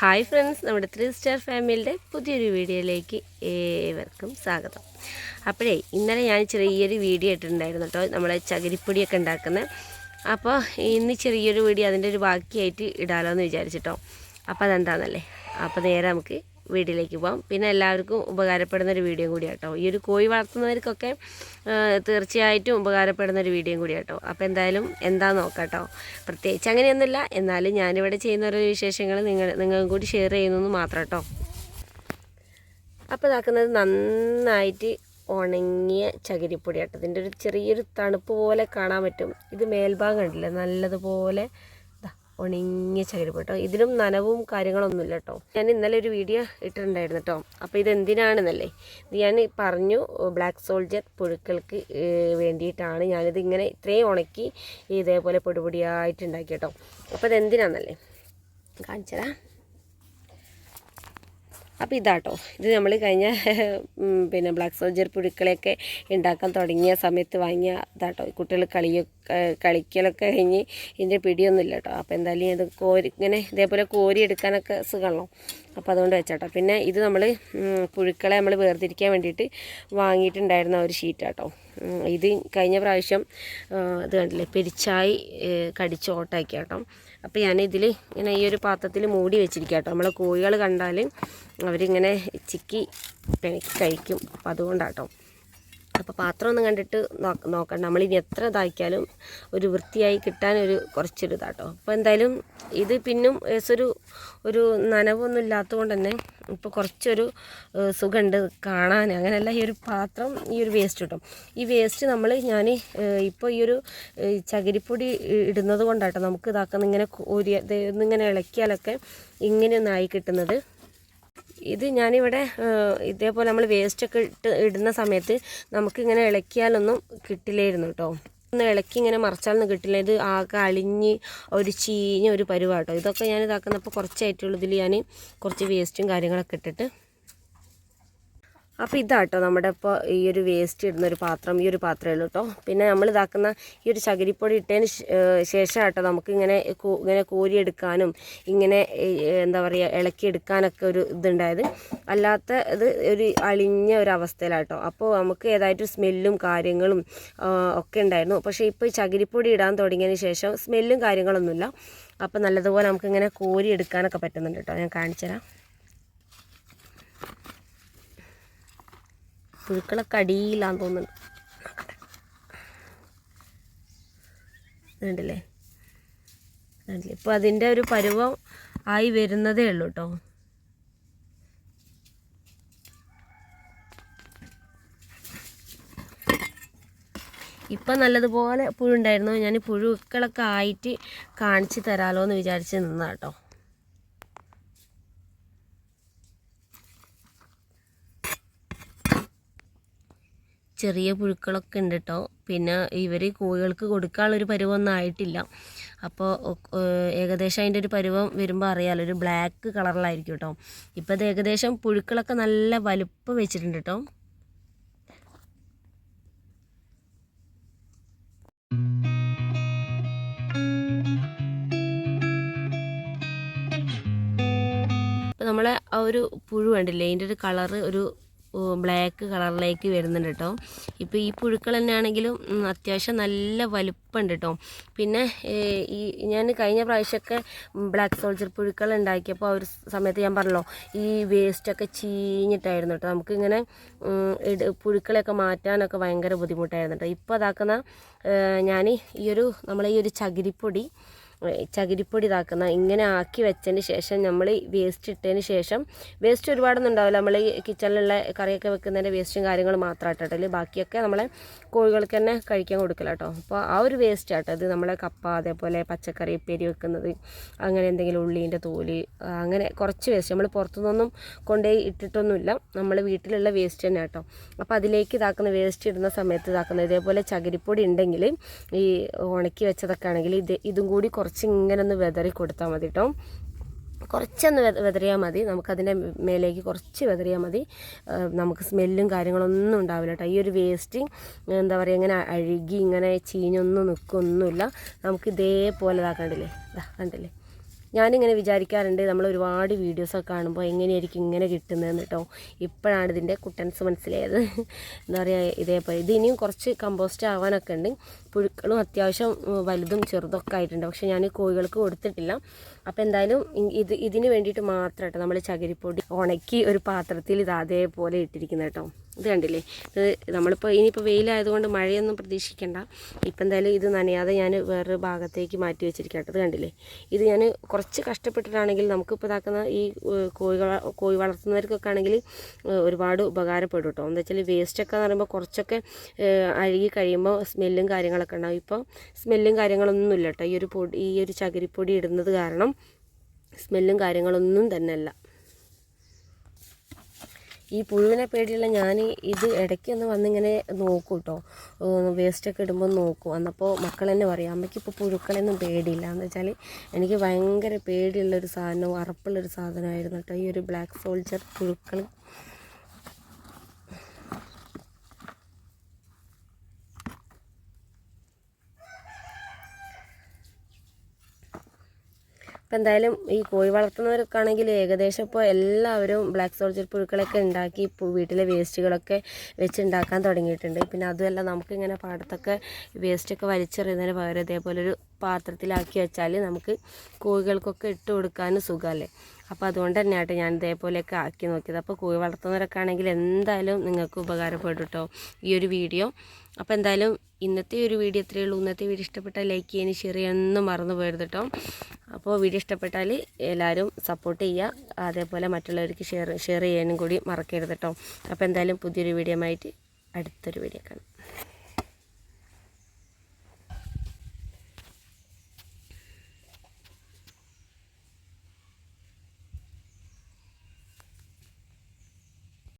Hi friends നമ്മുടെ three star ഫാമിലിയുടെ പുതിയൊരു വീഡിയോയിലേക്ക് ഏവർക്കും സ്വാഗതം. അപ്പോഴേ ഇന്നലെ ഞാൻ ചെറിയൊരു വീഡിയോ ഇട്ടിട്ടുണ്ടായിരുന്നു കേട്ടോ നമ്മളെ ചകിരിപ്പൊടിയൊക്കെ ഉണ്ടാക്കുന്നത് അപ്പോൾ ഇന്ന് ചെറിയൊരു വീഡിയോ അതിന്റെ ഒരു ബാക്കിയായിട്ട് ഇടാലോ എന്ന് വിചാരിച്ചിട്ടോ. അപ്പോൾ അതെന്താണെന്നല്ലേ അപ്പോൾ നേരെ നമുക്ക് വീഡിയോയിലേക്ക് പോകാം പിന്നെ എല്ലാവർക്കും ഉപകാരപ്പെടുന്ന ഒരു വീഡിയോ കൂടി കേട്ടോ ഈ ഒരു കോഴി വളർത്തുന്നവർക്കൊക്കെ തീർച്ചയായിട്ടും ഉപകാരപ്പെടുന്ന ഒരു വീഡിയോ കൂടി കേട്ടോ അപ്പോൾ എന്തായാലും എന്താ നോക്കാട്ടോ. കേട്ടോ പ്രത്യേകിച്ച് അങ്ങനെയൊന്നുമില്ല. എന്നാലും ഞാനിവിടെ ചെയ്യുന്ന ഓരോ വിശേഷങ്ങൾ നിങ്ങൾ നിങ്ങൾക്കും കൂടി ഷെയർ ചെയ്യുന്നു മാത്രം കേട്ടോ അപ്പോൾ ഇതാക്കുന്നത് നന്നായിട്ട് ഉണങ്ങിയ ചകിരിപ്പൊടി കേട്ടോ ഇതിന്റെ ഒരു ചെറിയൊരു തണുപ്പ് പോലെ കാണാൻ പറ്റും. ഇത് മേൽഭാഗം കണ്ടില്ലേ? നല്ലതുപോലെ ഉണങ്ങിയ ചകിരി കേട്ടോ. ഇതിലും നനവും കാര്യങ്ങളൊന്നുമില്ല കേട്ടോ. ഞാൻ ഇന്നലെ ഒരു വീഡിയോ ഇട്ടിട്ടുണ്ടായിരുന്നു കേട്ടോ. അപ്പോൾ ഇത് എന്തിനാണെന്നല്ലേ? ഇത് ഞാൻ പറഞ്ഞു ബ്ലാക്ക് സോൾജർ പുഴുക്കൾക്ക് വേണ്ടിയിട്ടാണ് ഞാനിത് ഇങ്ങനെ ഇത്രയും ഉണക്കി ഇതേപോലെ പൊടിപൊടിയായിട്ടുണ്ടാക്കി കേട്ടോ. അപ്പോൾ ഇത് എന്തിനാണെന്നല്ലേ കാണിച്ചതാ അപ്പോൾ ഇതാട്ടോ. ഇത് നമ്മൾ കഴിഞ്ഞ പിന്നെ ബ്ലാക്ക് സോൾജർ പുഴുക്കളെയൊക്കെ ഉണ്ടാക്കാൻ തുടങ്ങിയ സമയത്ത് വാങ്ങിയ ഇതാട്ടോ. കുട്ടികൾ കളിയൊക്കെ കളിക്കലൊക്കെ കഴിഞ്ഞ് ഇതിന്റെ പിടിയൊന്നുമില്ല കേട്ടോ അപ്പോൾ എന്തായാലും ഇത് കോരി ഇങ്ങനെ ഇതേപോലെ കോരി എടുക്കാനൊക്കെ സുഖമാണല്ലോ. അപ്പോൾ അതുകൊണ്ട് വെച്ചാട്ടോ. പിന്നെ ഇത് നമ്മൾ പുഴുക്കളെ നമ്മൾ വേർതിരിക്കാൻ വേണ്ടിയിട്ട് വാങ്ങിയിട്ടുണ്ടായിരുന്ന ഒരു ഷീറ്റാട്ടോ. ഇത് കഴിഞ്ഞ പ്രാവശ്യം ഇത് കണ്ടില്ലേ പെരിച്ചായി കടിച്ച് ഓട്ടാക്കി കേട്ടോ അപ്പോൾ ഞാൻ ഇതിൽ ഇങ്ങനെ ഈ ഒരു പാത്രത്തിൽ മൂടി വെച്ചിരിക്കുക കേട്ടോ നമ്മളെ കോഴികൾ കണ്ടാൽ അവരിങ്ങനെ ചിക്കി പിണക്കി കഴിക്കും. അപ്പോൾ അതുകൊണ്ടാട്ടോ അപ്പോൾ പാത്രം ഒന്നും കണ്ടിട്ട് നോക്ക നോക്കണ്ട. നമ്മളിനി എത്ര ഇതാക്കിയാലും ഒരു വൃത്തിയായി കിട്ടാൻ ഒരു കുറച്ചൊരു ഇതാട്ടോ അപ്പോൾ എന്തായാലും ഇത് പിന്നും ഏസൊരു ഒരു നനവൊന്നും ഇല്ലാത്തതുകൊണ്ട് തന്നെ ഇപ്പോൾ കുറച്ചൊരു സുഖമുണ്ട് കാണാൻ. അങ്ങനെയല്ല ഈ ഒരു പാത്രം ഈ ഒരു വേസ്റ്റ് കിട്ടും ഈ വേസ്റ്റ് നമ്മൾ ഞാൻ ഇപ്പോൾ ഈ ഒരു ചകിരിപ്പൊടി ഇടുന്നത് കൊണ്ടാട്ടോ നമുക്ക് ഇതാക്കുന്ന ഇങ്ങനെ ഒരു ഇങ്ങനെ ഇളക്കിയാലൊക്കെ ഇങ്ങനെയൊന്നും ആയി കിട്ടുന്നത്. ഇത് ഞാനിവിടെ ഇതേപോലെ നമ്മൾ വേസ്റ്റൊക്കെ ഇട്ട് ഇടുന്ന സമയത്ത് നമുക്കിങ്ങനെ ഇളക്കിയാലൊന്നും കിട്ടില്ലായിരുന്നു കേട്ടോ ഒന്ന് ഇളക്കി ഇങ്ങനെ മറച്ചാലൊന്നും കിട്ടില്ല. ഇത് ആകെ അളിഞ്ഞ് ഒരു ചീഞ്ഞ ഒരു പരുവാട്ടോ. ഇതൊക്കെ ഞാൻ ഇതാക്കുന്നപ്പോൾ കുറച്ചായിട്ടുള്ളതിൽ ഞാൻ കുറച്ച് വേസ്റ്റും കാര്യങ്ങളൊക്കെ ഇട്ടിട്ട് അപ്പോൾ ഇതാട്ടോ നമ്മുടെ ഇപ്പോൾ ഈ ഒരു വേസ്റ്റ് ഇടുന്ന ഒരു പാത്രം ഈ ഒരു പാത്രമേ ഉള്ളൂ കേട്ടോ പിന്നെ നമ്മൾ ഇതാക്കുന്ന ഈ ഒരു ചകിരിപ്പൊടി ഇട്ടതിന് ശേഷം കേട്ടോ നമുക്ക് ഇങ്ങനെ ഇങ്ങനെ കോരിയെടുക്കാനും ഇങ്ങനെ എന്താ പറയുക ഇളക്കിയെടുക്കാനൊക്കെ ഒരു ഇതുണ്ടായത്. അല്ലാത്ത ഇത് ഒരു അളിഞ്ഞ ഒരു അവസ്ഥയിലാട്ടോ. അപ്പോൾ നമുക്ക് ഏതായിട്ട് സ്മെല്ലും കാര്യങ്ങളും ഒക്കെ ഉണ്ടായിരുന്നു. പക്ഷേ ഇപ്പോൾ ഈ ചകിരിപ്പൊടി ഇടാൻ തുടങ്ങിയതിന് ശേഷം സ്മെല്ലും കാര്യങ്ങളൊന്നുമില്ല. അപ്പോൾ നല്ലതുപോലെ നമുക്കിങ്ങനെ കോരി എടുക്കാനൊക്കെ പറ്റുന്നുണ്ട് കേട്ടോ ഞാൻ കാണിച്ചുതരാം. പുഴുക്കളൊക്കെ അടിയിലാന്ന് തോന്നുന്നുണ്ട്. കണ്ടില്ലേ? കണ്ടില്ലേ? ഇപ്പോൾ അതിന്റെ ഒരു പരുവം ആയി വരുന്നതേ ഉള്ളൂ കേട്ടോ. ഇപ്പം നല്ലതുപോലെ പുഴുണ്ടായിരുന്നു. ഞാൻ പുഴുക്കളൊക്കെ ആയിട്ട് കാണിച്ച് തരാമല്ലോ എന്ന് വിചാരിച്ച് നിന്നാ ചെറിയ പുഴുക്കളൊക്കെ ഉണ്ട് കേട്ടോ പിന്നെ ഇവർ കോഴികൾക്ക് കൊടുക്കാനുള്ളൊരു പരുവമൊന്നും ആയിട്ടില്ല. അപ്പോൾ ഏകദേശം അതിന്റെ ഒരു പരുവം വരുമ്പോൾ അറിയാമല്ലോ ഒരു ബ്ലാക്ക് കളറിലായിരിക്കും കേട്ടോ ഇപ്പോൾ അത് ഏകദേശം പുഴുക്കളൊക്കെ നല്ല വലുപ്പം വെച്ചിട്ടുണ്ട് കേട്ടോ നമ്മളെ ആ ഒരു പുഴു കണ്ടില്ലേ? അതിന്റെ ഒരു കളറ് ഒരു ബ്ലാക്ക് കളറിലേക്ക് വരുന്നുണ്ട് കേട്ടോ ഇപ്പോൾ ഈ പുഴുക്കൾ തന്നെ ആണെങ്കിലും അത്യാവശ്യം നല്ല വലുപ്പമുണ്ട് കേട്ടോ പിന്നെ ഈ ഞാൻ കഴിഞ്ഞ പ്രാവശ്യമൊക്കെ ബ്ലാക്ക് സോൾജർ പുഴുക്കൾ ഉണ്ടാക്കിയപ്പോൾ ആ ഒരു സമയത്ത് ഞാൻ പറഞ്ഞല്ലോ ഈ വേസ്റ്റൊക്കെ ചീഞ്ഞിട്ടായിരുന്നു കേട്ടോ നമുക്കിങ്ങനെ പുഴുക്കളെയൊക്കെ മാറ്റാനൊക്കെ ഭയങ്കര ബുദ്ധിമുട്ടായിരുന്നു കേട്ടോ ഇപ്പോൾ അതാക്കുന്ന ഞാൻ ഈ ഒരു നമ്മളെ ഈ ഒരു ചകിരിപ്പൊടി ചകിരിപ്പൊടി ഇതാക്കുന്ന ഇങ്ങനെ ആക്കി വെച്ചതിന് ശേഷം നമ്മൾ വേസ്റ്റ് ഇട്ടതിന് ശേഷം വേസ്റ്റ് ഒരുപാടൊന്നും ഉണ്ടാവില്ല. നമ്മൾ ഈ കിച്ചണിലുള്ള കറിയൊക്കെ വെക്കുന്നതിന്റെ വേസ്റ്റും കാര്യങ്ങളും മാത്രം അല്ലെങ്കിൽ ബാക്കിയൊക്കെ നമ്മളെ കോഴികൾക്ക് തന്നെ കഴിക്കാൻ കൊടുക്കില്ല കേട്ടോ അപ്പോൾ ആ ഒരു വേസ്റ്റ് ആട്ടോ ഇത്. നമ്മളെ കപ്പ അതേപോലെ പച്ചക്കറി ഉപ്പേരി വെക്കുന്നത് അങ്ങനെ എന്തെങ്കിലും ഉള്ളീന്റെ തോൽ അങ്ങനെ കുറച്ച് വേസ്റ്റ് നമ്മൾ പുറത്തുനിന്നൊന്നും കൊണ്ടുപോയി ഇട്ടിട്ടൊന്നുമില്ല. നമ്മൾ വീട്ടിലുള്ള വേസ്റ്റ് തന്നെ കേട്ടോ അപ്പോൾ അതിലേക്ക് ഇതാക്കുന്ന വേസ്റ്റ് ഇടുന്ന സമയത്ത് ഇതാക്കുന്നത് ഇതേപോലെ ചകിരിപ്പൊടി ഉണ്ടെങ്കിൽ ഈ ഉണക്കി വെച്ചതൊക്കെ ആണെങ്കിൽ ഇത് ഇതും കൂടി കുറച്ച് ഇങ്ങനെ ഒന്ന് വെതറി കൊടുത്താൽ മതി കേട്ടോ കുറച്ചൊന്ന് വെതറിയാൽ മതി. നമുക്കതിന്റെ മേലേക്ക് കുറച്ച് വെതറിയാൽ മതി. നമുക്ക് സ്മെല്ലും കാര്യങ്ങളൊന്നും ഉണ്ടാവില്ല കേട്ടോ ഈ ഒരു വേസ്റ്റ് എന്താ പറയുക ഇങ്ങനെ അഴുകി ഇങ്ങനെ ചീഞ്ഞൊന്നും നിൽക്കൊന്നുമില്ല നമുക്ക് ഇതേപോലെ ഇതാക്കണ്ടില്ലേ? ഇതാ കണ്ടില്ലേ? ഞാനിങ്ങനെ വിചാരിക്കാറുണ്ട് നമ്മൾ ഒരുപാട് വീഡിയോസൊക്കെ കാണുമ്പോൾ എങ്ങനെയായിരിക്കും ഇങ്ങനെ കിട്ടുന്നതെന്ന് കേട്ടോ ഇപ്പോഴാണ് ഇതിന്റെ കുട്ടൻസ് മനസ്സിലായത്. എന്താ പറയുക ഇതേപോലെ ഇത് ഇനിയും കുറച്ച് കമ്പോസ്റ്റ് ആവാനൊക്കെ ഉണ്ട്. പുഴുക്കളും അത്യാവശ്യം വലുതും ചെറുതൊക്കെ ആയിട്ടുണ്ട്. പക്ഷേ ഞാൻ കോഴികൾക്ക് കൊടുത്തിട്ടില്ല. അപ്പോൾ എന്തായാലും ഇത് ഇതിന് വേണ്ടിയിട്ട് മാത്രം കേട്ടോ നമ്മൾ ചകിരിപ്പൊടി ഉണക്കി ഒരു പാത്രത്തിൽ ഇത് അതേപോലെ ഇട്ടിരിക്കുന്നത് കേട്ടോ ഇത് കണ്ടില്ലേ? ഇത് നമ്മളിപ്പോൾ ഇനിയിപ്പോൾ വെയിലായതുകൊണ്ട് മഴയൊന്നും പ്രതീക്ഷിക്കേണ്ട. ഇപ്പം എന്തായാലും ഇത് നനയാതെ ഞാൻ വേറൊരു ഭാഗത്തേക്ക് മാറ്റി വെച്ചിരിക്കാം അത് കണ്ടില്ലേ? ഇത് ഞാൻ കുറച്ച് കഷ്ടപ്പെട്ടിട്ടാണെങ്കിൽ നമുക്കിപ്പോൾ ഇതാക്കുന്ന ഈ കോഴി വള- കോഴി വളർത്തുന്നവർക്കൊക്കെ ആണെങ്കിൽ ഒരുപാട് ഉപകാരപ്പെടും കേട്ടോ. എന്താ വെച്ചാൽ വേസ്റ്റൊക്കെ എന്ന് പറയുമ്പോൾ കുറച്ചൊക്കെ അഴുകി കഴിയുമ്പോൾ സ്മെല്ലും കാര്യങ്ങളൊക്കെ ഉണ്ടാവും. ഇപ്പോൾ സ്മെല്ലും കാര്യങ്ങളൊന്നും ഇല്ല കേട്ടോ. ഈ ഒരു പൊടി ഈ ഒരു ചകിരിപ്പൊടി ഇടുന്നത് കാരണം സ്മെല്ലും കാര്യങ്ങളൊന്നും തന്നെ അല്ല ഈ പുഴുവിനെ പേടിയുള്ള ഞാൻ ഇത് ഇടയ്ക്ക് ഒന്ന് വന്നിങ്ങനെ നോക്കും കേട്ടോ വേസ്റ്റൊക്കെ ഇടുമ്പോൾ നോക്കും. അന്നപ്പോൾ മക്കൾ തന്നെ പറയും അമ്മയ്ക്ക് ഇപ്പോൾ പുഴുക്കളെയൊന്നും പേടിയില്ല. എന്ന് വെച്ചാൽ എനിക്ക് ഭയങ്കര പേടിയുള്ളൊരു സാധനവും അറപ്പുള്ളൊരു സാധനമായിരുന്നു കേട്ടോ. ഈ ഒരു ബ്ലാക്ക് സോൾജർ പുഴുക്കൾ ഇപ്പം എന്തായാലും ഈ കോഴി വളർത്തുന്നവർക്കാണെങ്കിൽ ഏകദേശം ഇപ്പോൾ എല്ലാവരും ബ്ലാക്ക് സോൾജർ പുഴുക്കളൊക്കെ ഉണ്ടാക്കി വീട്ടിലെ വേസ്റ്റുകളൊക്കെ വെച്ച് ഉണ്ടാക്കാൻ തുടങ്ങിയിട്ടുണ്ട്. പിന്നെ അതുമല്ല നമുക്കിങ്ങനെ പാടത്തൊക്കെ വേസ്റ്റൊക്കെ വലിച്ചെറിയുന്നതിന് പകരം ഇതേപോലെ ഒരു പാത്രത്തിലാക്കി വെച്ചാൽ നമുക്ക് കോഴികൾക്കൊക്കെ ഇട്ട് കൊടുക്കാനും സുഖമല്ലേ? അപ്പോൾ അതുകൊണ്ട് തന്നെ ആട്ടെ ഞാൻ ഇതേപോലെയൊക്കെ ആക്കി നോക്കിയത്. അപ്പോൾ കോഴി വളർത്തുന്നവരൊക്കെ ആണെങ്കിൽ എന്തായാലും നിങ്ങൾക്ക് ഉപകാരപ്പെടും കേട്ടോ ഈ ഒരു വീഡിയോ. അപ്പോൾ എന്തായാലും ഇന്നത്തെ ഒരു വീഡിയോ ഇത്രയേ ഉള്ളൂ. ഇന്നത്തെ വീഡിയോ ഇഷ്ടപ്പെട്ടാൽ ലൈക്ക് ചെയ്യാനും ഷെയർ ചെയ്യാനൊന്നും മറന്നു പോയത് കേട്ടോ അപ്പോൾ വീഡിയോ ഇഷ്ടപ്പെട്ടാൽ എല്ലാവരും സപ്പോർട്ട് ചെയ്യുക. അതേപോലെ മറ്റുള്ളവർക്ക് ഷെയർ ഷെയർ ചെയ്യാനും കൂടി മറക്കരുത് കേട്ടോ അപ്പോൾ എന്തായാലും പുതിയൊരു വീഡിയോ ആയിട്ട് അടുത്തൊരു വീഡിയോ കാണാം.